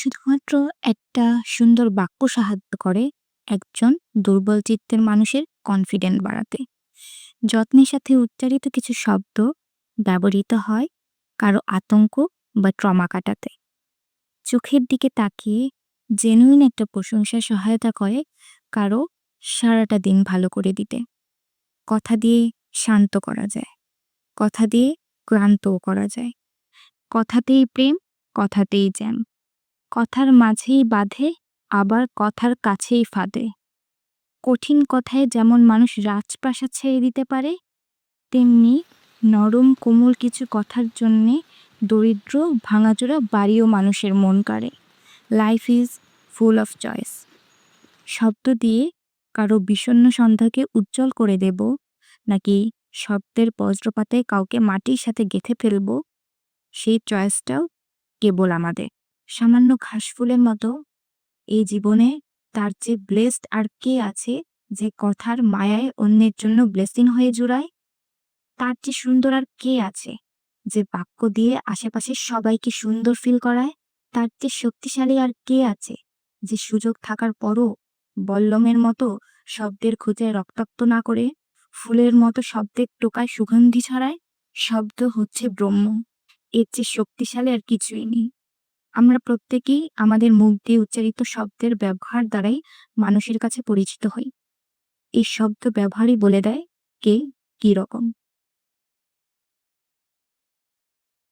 শুধুমাত্র একটা সুন্দর বাক্য সাহায্য করে একজন দুর্বল চিত্তের মানুষের কনফিডেন্ট বাড়াতে। যত্নের সাথে উচ্চারিত কিছু শব্দ ব্যবহৃত হয় কারও আতঙ্ক বা ট্রমা কাটাতে। চোখের দিকে তাকিয়ে জেনুইন একটা প্রশংসা সহায়তা করে কারও সারাটা দিন ভালো করে দিতে। কথা দিয়ে শান্ত করা যায়, কথা দিয়ে ক্লান্তও করা যায়। কথাতেই প্রেম, কথাতেই জ্যাম কথার মাঝেই বাঁধে, আবার কথার কাছেই ফাঁদে। কঠিন কথায় যেমন মানুষ রাজপ্রাসাদ ছেড়ে দিতে পারে, তেমনি নরম কোমল কিছু কথার জন্যে দরিদ্র, ভাঙাচোরা বাড়িও মানুষের মন কাড়ে। Life is full of choice শব্দ দিয়ে কারও বিষণ্ণ সন্ধ্যাকে উজ্জ্বল করে দেব, নাকি শব্দের বজ্রপাতে কাউকে মাটির সাথে গেঁথে ফেলব, সেই চয়েসটাও কেবল আমাদের। সামান্য ঘাসফুলের মতো। এই জীবনে তার চেয়ে ব্লেসড আর কে আছে যে কথার মায়ায় অন্যের জন্য ব্লেসিং হয়ে জুড়ায়? তার চেয়ে সুন্দর আর কে আছে যে বাক্য দিয়ে আশেপাশের সবাইকে সুন্দর ফিল করায়? তার চেয়ে শক্তিশালী আর কে আছে যে সুযোগ থাকার পরও বল্লমের মতো শব্দের খোঁজে রক্তাক্ত না করে ফুলের মতো শব্দের টোকায় সুগন্ধি ছড়ায়? শব্দ হচ্ছে ব্রহ্ম। এর চেয়ে শক্তিশালী আর কিছুই নেই। আমরা প্রত্যেকেই আমাদের মুখ দিয়ে উচ্চারিত শব্দের ব্যবহার দ্বারাই মানুষের কাছে পরিচিত হই। এই শব্দ ব্যবহারই বলে দেয় কে, কি রকম।